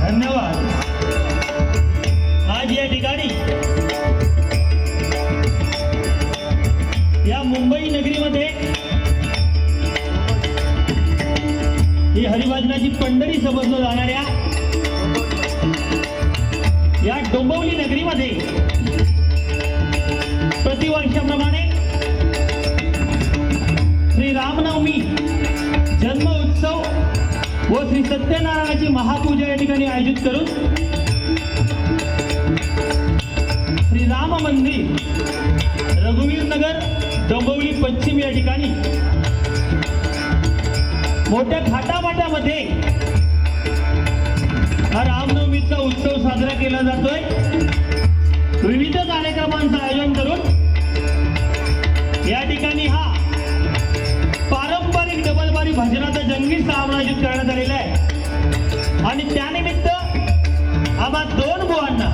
धन्यवाद. आज या ठिकाणी या मुंबई नगरीमध्ये ही हरिभजनाची पंढरी समजलं जाणाऱ्या या डोंबवली नगरीमध्ये प्रतिवर्षाप्रमाणे श्री रामनवमी उत्सव व श्री सत्यनारायणाची महापूजा या ठिकाणी आयोजित करून श्री राम मंदिर रघुवीर नगर डोंबवली पश्चिम या ठिकाणी मोठ्या थाटामाटामध्ये हा रामनवमीचा उत्सव साजरा केला जातोय. विविध कार्यक्रमांचं आयोजन करून या ठिकाणी हा भजनाचा सामना आयोजित करण्यात आलेला आहे. आणि त्यानिमित्त आम्हा दोन बुवांना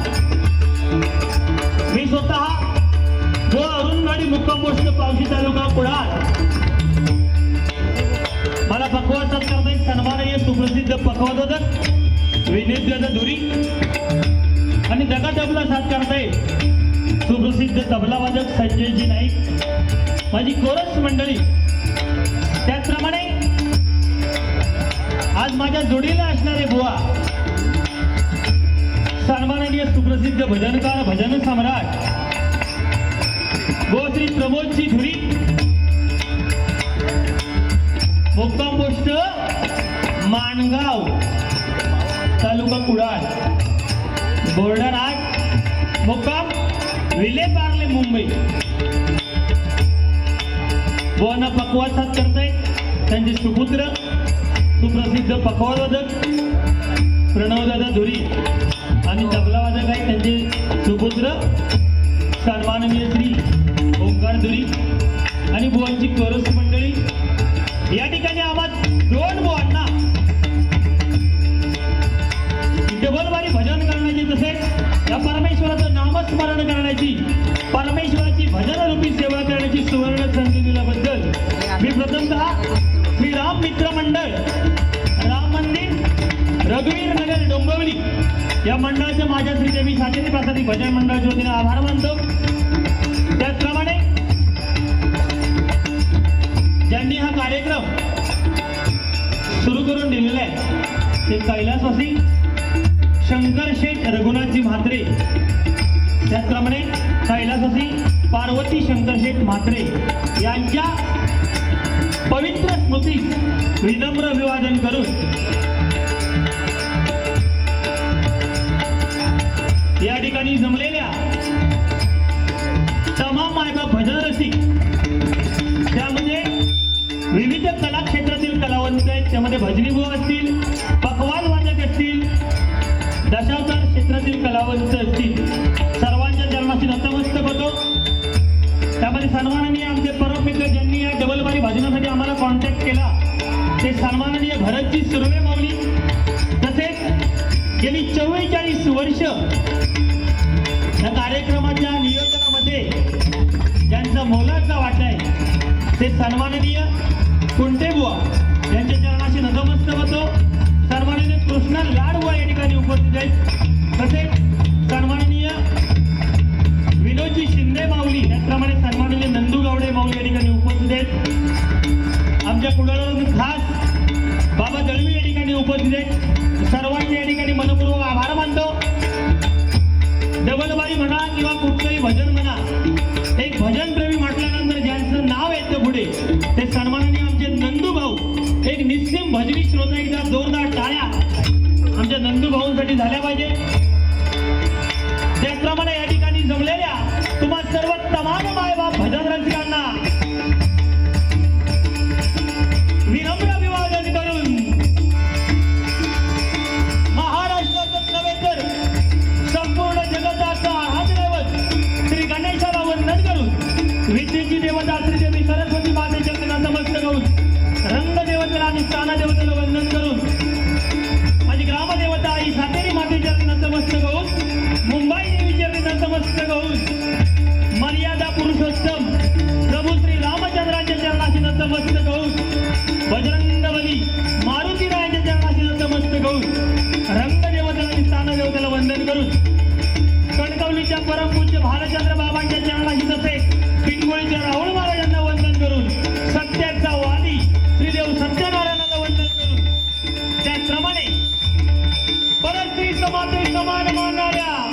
मी स्वतः गो अरुणवाडी मुक्काम पोस्ट पावशी तालुका कुडाळ. मला पकवा सत्कारता एक सन्माननीय सुप्रसिद्ध पकवादक विनीत धुरी आणि दगा तबला साथ येईल सुप्रसिद्ध तबलावादक संजयजी नाईक. माझी कोरस मंडळी माझ्या जोडीला असणारे बुवा. सन्माननीय सुप्रसिद्ध भजनकार भजन सम्राट गो श्री प्रमोदची धुरी मुक्काम गोष्ट माणगाव तालुका कुडाळ बोर्डर आठ मुक्काम विले पार्ले मुंबई. बुवांना पकवाद साथ करताय त्यांचे सुपुत्र. सुप्रसिद्ध पकवादवादक प्रणवदादा धुरी आणि तबलावादक आहे त्यांचे सुपुत्र सन्माननीय श्री ओंकार धुरी आणि बुवांची कोरस मंडळी. या ठिकाणी आम्हा दोन बुवांना. डबलवारी भजन करण्याची तसेच या परमेश्वराचं नामस्मरण करण्याची परमेश्वराची भजन रूपी सेवा करण्याची सुवर्ण संधी दिल्याबद्दल मी प्रथमतः श्री राम मित्र मंडळ रघुवीर नगर डोंबिवली. या मंडळाच्या माझ्या श्री देवी प्रसादी भजन मंडळाच्या वतीने आभार मानतो. त्याचप्रमाणे ज्यांनी हा कार्यक्रम सुरू करून दिलेला आहे ते कैलासवासी शंकर शेठ रघुनाथजी म्हात्रे त्याचप्रमाणे कैलासवासी पार्वती शंकर शेठ म्हात्रे यांच्या पवित्र स्मृती विनम्र अभिवादन करून या ठिकाणी जमलेल्या तमाम मायबाप भजन रसिक त्यामध्ये विविध कला क्षेत्रातील कलावंत आहेत. त्यामध्ये भजनी बुवा असतील पकवान वादक असतील दशावतार क्षेत्रातील कलावंत असतील. सर्वांच्या जन्माशी नतमस्तक होतो. त्यामध्ये सन्माननीय आमचे परम मित्र ज्यांनी या डबलबारी भजनासाठी आम्हाला कॉन्टॅक्ट केला ते सन्माननीय भरतजी सुर्वे माऊली. तसेच गेली चव्वेचाळीस वर्ष कार्यक्रमाच्या नियोजनामध्ये ज्यांचा मोलाचा वाटा आहे ते सन्माननीय कुंटे बुवा यांच्या चरणाशी नतमस्त होतो. सन्माननीय कृष्णा लाडबुवा या ठिकाणी उपस्थित आहेत. तसेच सन्माननीय विनोदजी शिंदे माऊली त्याचप्रमाणे सन्माननीय नंदू गावडे माऊली या ठिकाणी उपस्थित आहेत. आमच्या कुडाळवरून खास बाबा दळवी या ठिकाणी उपस्थित आहेत. सर्वांचे या ठिकाणी मनपूर्वक भजनी श्रोता एकदा जोरदार टाळ्या आमच्या नंदू भाऊंसाठी झाल्या पाहिजे. त्याचप्रमाणे या ठिकाणी जमलेल्या तुम्हा सर्व तमाम मायबाप भजन रंग नतमस्तक होऊन बजरंग मारुती रायाच्या चरणाशी नतमस्तक होऊन रंगदेवता आणि स्थानदेवताला वंदन करून कणकवलीच्या परमपूज्य भालचंद्र बाबांच्या चरणाशी तसे पिंगोळीच्या राहुल महाराजांना वंदन करून सत्याचा वादी श्रीदेव सत्यनारायणाला वंदन करून त्याचप्रमाणे परस्त्री समाते समान मानणाऱ्या